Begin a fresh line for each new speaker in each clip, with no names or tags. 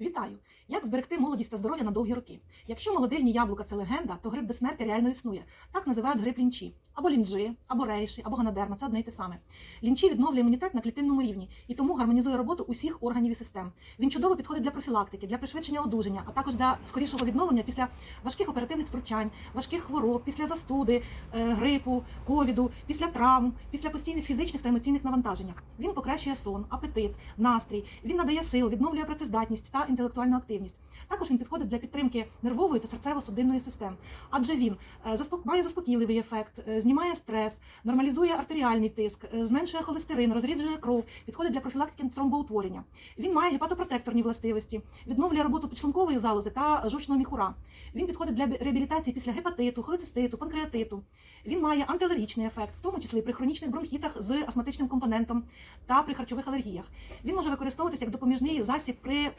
Вітаю! Як зберегти молодість та здоров'я на довгі роки? Якщо молодильні яблука це легенда, то гриб безсмертя реально існує. Так називають гриб лінчі, або лінджи, або рейші, або ганадерма. Це одне й те саме. Лінчі відновлює імунітет на клітинному рівні і тому гармонізує роботу усіх органів і систем. Він чудово підходить для профілактики, для пришвидшення одужання, а також для скорішого відновлення після важких оперативних втручань, важких хвороб, після застуди, е, грипу, ковіду, після травм, після постійних фізичних та емоційних навантажень. Він покращує сон, апетит, настрій. Він надає сил, відновлює працездатність та інтелектуальну активність. Також він підходить для підтримки нервової та серцево-судинної систем, адже він е, має заспокійливий ефект, е, знімає стрес, нормалізує артеріальний тиск, е, зменшує холестерин, розріджує кров, підходить для профілактики тромбоутворення. Він має гепатопротекторні властивості, відновлює роботу підшлункової залози та жовчного міхура. Він підходить для реабілітації після гепатиту, холециститу, панкреатиту. Він має антиалергічний ефект, в тому числі при хронічних бронхітах з астматичним компонентом та при харчових алергіях. Він може використовуватися як допоміжний засіб при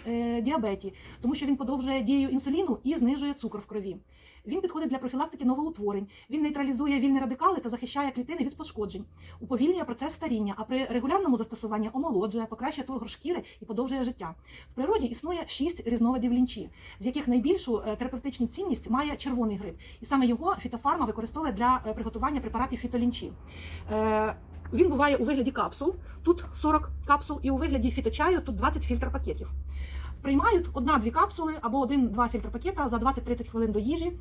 діабеті, тому що він подовжує дію інсуліну і знижує цукор в крові. Він підходить для профілактики новоутворень. Він нейтралізує вільні радикали та захищає клітини від пошкоджень, уповільнює процес старіння, а при регулярному застосуванні омолоджує, покращує тургор шкіри і подовжує життя. В природі існує шість різновидів лінчі, з яких найбільшу е, терапевтичну цінність має червоний гриб, і саме його фітофарма використовує для е, приготування препаратів фітолінчі. Е, Він буває у вигляді капсул, тут 40 капсул, і у вигляді фіточаю тут 20 фільтр пакетів. Приймають одна-дві капсули або один-два фільтр пакета за 20-30 хвилин до їжі.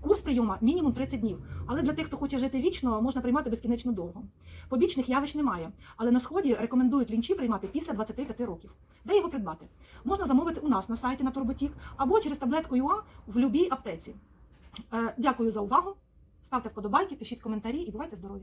Курс прийому мінімум 30 днів. Але для тих, хто хоче жити вічно, можна приймати безкінечно довго. Побічних явищ немає, але на сході рекомендують лінчі приймати після 25 років. Де його придбати? Можна замовити у нас на сайті на Турботік або через таблетку ЮА в любій аптеці. Е, Дякую за увагу. Ставте вподобайки, пишіть коментарі і бувайте здорові!